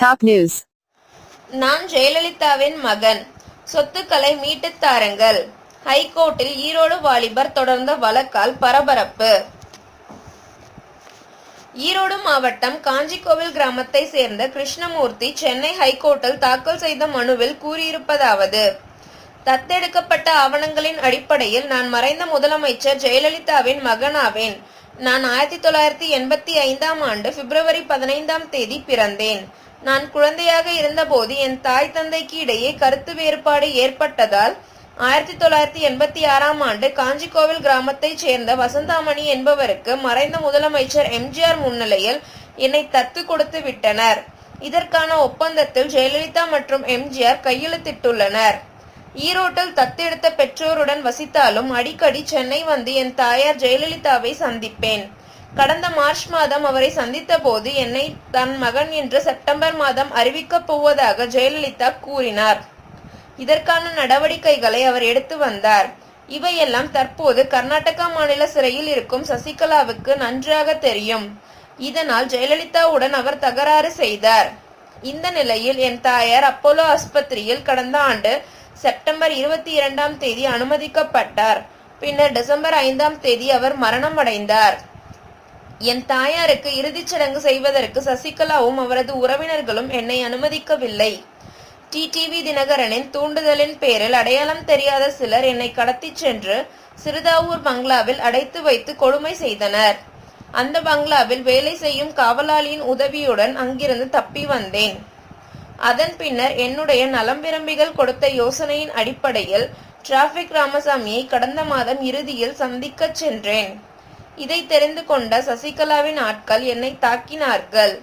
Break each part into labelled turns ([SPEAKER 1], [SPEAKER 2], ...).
[SPEAKER 1] Top news
[SPEAKER 2] நான் ஜெயலலிதாவின் மகன். சொத்துக்களை மீட்டுத் தாருங்கள். ஹைகோர்ட்டில் ஈரோடு வாலிபர் தொடர்ந்த வழக்கால் பரபரப்பு. ஈரோடு மாவட்டம் காஞ்சிக்கோவில் கிராமத்தை சேர்ந்த கிருஷ்ணமூர்த்தி சென்னை ஹைகோர்ட்டில் தாக்கல் செய்த மனுவில் கூறியிருப்பதாவது தத்தெடுக்கப்பட்ட ஆவணங்களின் அடிப்படையில் நான் மறைந்த முதலமைச்சர் ஜெயலலிதாவின் மகனாவேன். நான் ஆயிரத்தி தொள்ளாயிரத்தி எண்பத்தி ஐந்தாம் ஆண்டு பிப்ரவரி பதினைந்தாம் தேதி பிறந்தேன். நான் குழந்தையாக இருந்தபோது என் தாய் தந்தைக்கு இடையே கருத்து வேறுபாடு ஏற்பட்டதால் ஆயிரத்தி தொள்ளாயிரத்தி எண்பத்தி ஆறாம் ஆண்டு காஞ்சிகோவில் கிராமத்தைச் சேர்ந்த வசந்தாமணி என்பவருக்கு மறைந்த முதலமைச்சர் எம்ஜிஆர் முன்னிலையில் என்னை தத்து கொடுத்து விட்டனர். இதற்கான ஒப்பந்தத்தில் ஜெயலலிதா மற்றும் எம்ஜிஆர் கையெழுத்திட்டுள்ளனர். ஈரோட்டில் தத்தெடுத்த பெற்றோருடன் வசித்தாலும் அடிக்கடி சென்னை வந்து என் தாயார் ஜெயலலிதாவை சந்திப்பேன். கடந்த மார்ச் மாதம் அவரை சந்தித்த போது என்னை தன் மகன் என்று செப்டம்பர் மாதம் அறிவிக்கப் போவதாக ஜெயலலிதா கூறினார். இதற்கான நடவடிக்கைகளை அவர் எடுத்து வந்தார். இவையெல்லாம் தற்போது கர்நாடகா மாநில சிறையில் இருக்கும் சசிகலாவுக்கு நன்றாக தெரியும். இதனால் ஜெயலலிதாவுடன் அவர் தகராறு செய்தார். இந்த நிலையில் என் தாயார் அப்போலோ ஆஸ்பத்திரியில் கடந்த ஆண்டு செப்டம்பர் இருபத்தி இரண்டாம் தேதி அனுமதிக்கப்பட்டார். பின்னர் டிசம்பர் ஐந்தாம் தேதி அவர் மரணமடைந்தார். என் தாயாருக்கு இறுதிச் சடங்கு செய்வதற்கு சசிகலாவும் அவரது உறவினர்களும் என்னை அனுமதிக்கவில்லை. டிடிவி தினகரனின் தூண்டுதலின் பேரில் அடையாளம் தெரியாத சிலர் என்னை கடத்திச் சென்று சிறுதாவூர் பங்களாவில் அடைத்து வைத்து கொடுமை செய்தனர். அந்த பங்களாவில் வேலை செய்யும் காவலாளியின் உதவியுடன் அங்கிருந்து தப்பி வந்தேன். அதன் பின்னர் என்னுடைய நலம் விரும்பிகள் கொடுத்த யோசனையின் அடிப்படையில் டிராபிக் ராமசாமியை கடந்த மாதம் இறுதியில் சந்திக்கச் சென்றேன். இதை தெரிந்து கொண்ட சசிகலாவின் ஆட்கள் என்னை தாக்கினார்கள்.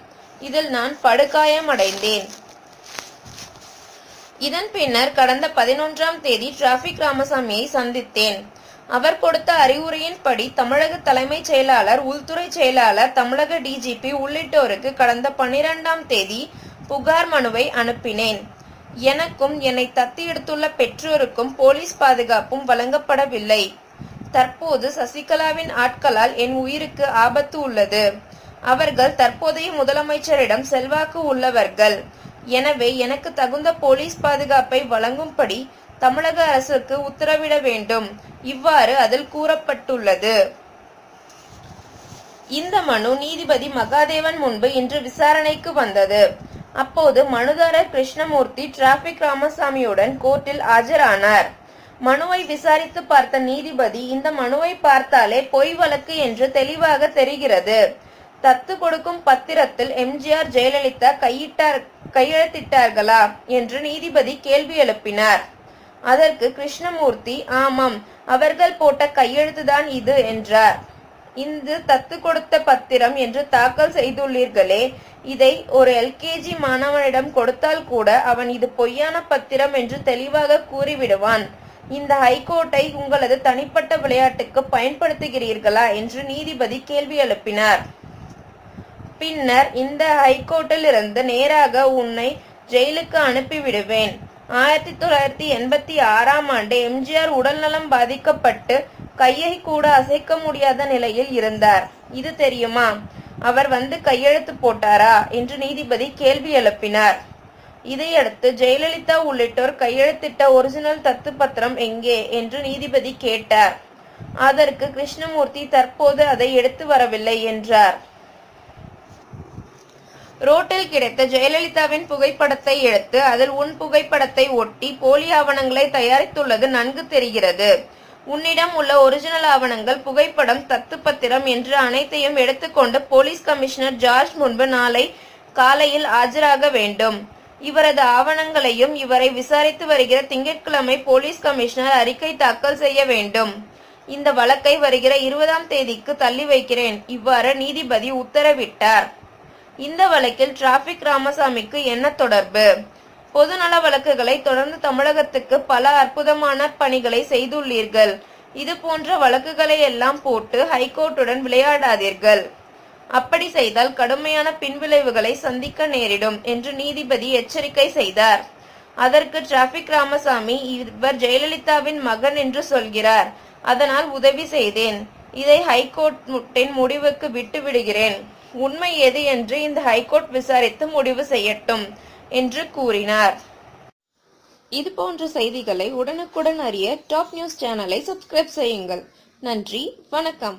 [SPEAKER 2] இதில் நான் படுகாயமடைந்தேன். இதன் பின்னர் கடந்த பதினொன்றாம் தேதி டிராபிக் ராமசாமியை சந்தித்தேன். அவர் கொடுத்த அறிவுரையின்படி தமிழக தலைமைச் செயலாளர் உள்துறை செயலாளர் தமிழக டிஜிபி உள்ளிட்டோருக்கு கடந்த பனிரெண்டாம் தேதி புகார் மனுவை அனுப்பினேன். எனக்கும் என்னை தத்தி எடுத்துள்ள பெற்றோருக்கும் போலீஸ் பாதுகாப்பும் வழங்கப்படவில்லை. தற்போது சசிகலாவின் ஆட்களால் என் உயிருக்கு ஆபத்து உள்ளது. அவர்கள் தற்போதைய முதலமைச்சரிடம் செல்வாக்கு உள்ளவர்கள். எனவே எனக்கு தகுந்த போலீஸ் பாதுகாப்பை வழங்கும்படி தமிழக அரசுக்கு உத்தரவிட வேண்டும். இவ்வாறு அதில் கூறப்பட்டுள்ளது. இந்த மனு நீதிபதி மகாதேவன் முன்பு இன்று விசாரணைக்கு வந்தது. அப்போது மனுதாரர் கிருஷ்ணமூர்த்தி டிராபிக் ராமசாமியுடன் கோர்ட்டில் ஆஜரானார். மனுவை விசாரித்து பார்த்த நீதிபதி இந்த மனுவை பார்த்தாலே பொய் வழக்கு என்று தெளிவாக தெரிகிறது. தத்து கொடுக்கும் பத்திரத்தில் எம்ஜிஆர் ஜெயலலிதா கையிட்டார் கையெழுத்திட்டார்களா என்று நீதிபதி கேள்வி எழுப்பினார். அதற்கு கிருஷ்ணமூர்த்தி ஆமாம் அவர்கள் போட்ட கையெழுத்துதான் இது என்றார். இந்த தத்து கொடுத்த பத்திரம் என்று தாக்கல் செய்துள்ளீர்களே இதை ஒரு எல்கேஜி மாணவனிடம் கொடுத்தால் கூட அவன் இது பொய்யான பத்திரம் என்று தெளிவாக கூறிவிடுவான். இந்த ஹைகோர்ட்டை உங்களது தனிப்பட்ட விளையாட்டுக்கு பயன்படுத்துகிறீர்களா என்று நீதிபதி கேள்வி எழுப்பினார். பின்னர் இந்த ஹைகோர்ட்டில் இருந்து நேராக உன்னை ஜெயிலுக்கு அனுப்பிவிடுவேன். ஆயிரத்தி தொள்ளாயிரத்தி எண்பத்தி ஆறாம் ஆண்டு எம்ஜிஆர் உடல்நலம் பாதிக்கப்பட்டு கையை கூட அசைக்க முடியாத நிலையில் இருந்தார். இது தெரியுமா? அவர் வந்து கையெழுத்து போட்டாரா? என்று நீதிபதி கேள்வி எழுப்பினார். இதையடுத்து ஜெயலலிதா உள்ளிட்டோர் கையெழுத்திட்ட ஒரிஜினல் தத்து பத்திரம் எங்கே என்று நீதிபதி கேட்டார். அதற்கு கிருஷ்ணமூர்த்தி தற்போது அதை எடுத்து வரவில்லை என்றார். ரோட்டில் கிடைத்த ஜெயலலிதாவின் புகைப்படத்தை எடுத்து அதில் உன் புகைப்படத்தை ஒட்டி போலி ஆவணங்களை தயாரித்துள்ளது நன்கு தெரிகிறது. உன்னிடம் உள்ள ஒரிஜினல் ஆவணங்கள் புகைப்படம் தத்து பத்திரம் என்று அனைத்தையும் எடுத்துக்கொண்டு போலீஸ் கமிஷனர் ஜார்ஜ் முன்பு நாளை காலையில் ஆஜராக வேண்டும். இவரது ஆவணங்களையும் இவரை விசாரித்து வருகிற திங்கட்கிழமை போலீஸ் கமிஷனர் அறிக்கை தாக்கல் செய்ய வேண்டும். இந்த வழக்கை வருகிற இருபதாம் தேதிக்கு தள்ளி வைக்கிறேன். இவ்வாறு நீதிபதி உத்தரவிட்டார். இந்த வழக்கில் டிராபிக் ராமசாமிக்கு என்ன தொடர்பு? பொதுநல வழக்குகளை தொடர்ந்து தமிழகத்துக்கு பல அற்புதமான பணிகளை செய்துள்ளீர்கள். இது போன்ற வழக்குகளை எல்லாம் போட்டு ஹைகோர்ட்டுடன் விளையாடாதீர்கள். அப்படி செய்தால் கடுமையான பின்விளைவுகளை சந்திக்க நேரிடும் என்று நீதிபதி எச்சரிக்கை செய்தார். அதற்கு டிராபிக் ராமசாமி இவர் ஜெயலலிதாவின் மகன் என்று சொல்கிறார். அதனால் உதவி செய்தேன். இதை ஹைகோர்ட்டின் முடிவுக்கு விட்டு விடுகிறேன். உண்மை எது என்று இந்த ஹைகோர்ட் விசாரித்து முடிவு செய்யட்டும் என்று கூறினார். இது போன்ற செய்திகளை உடனுக்குடன் அறிய டாப் நியூஸ் சேனலை சப்ஸ்கிரைப் செய்யுங்கள். நன்றி வணக்கம்.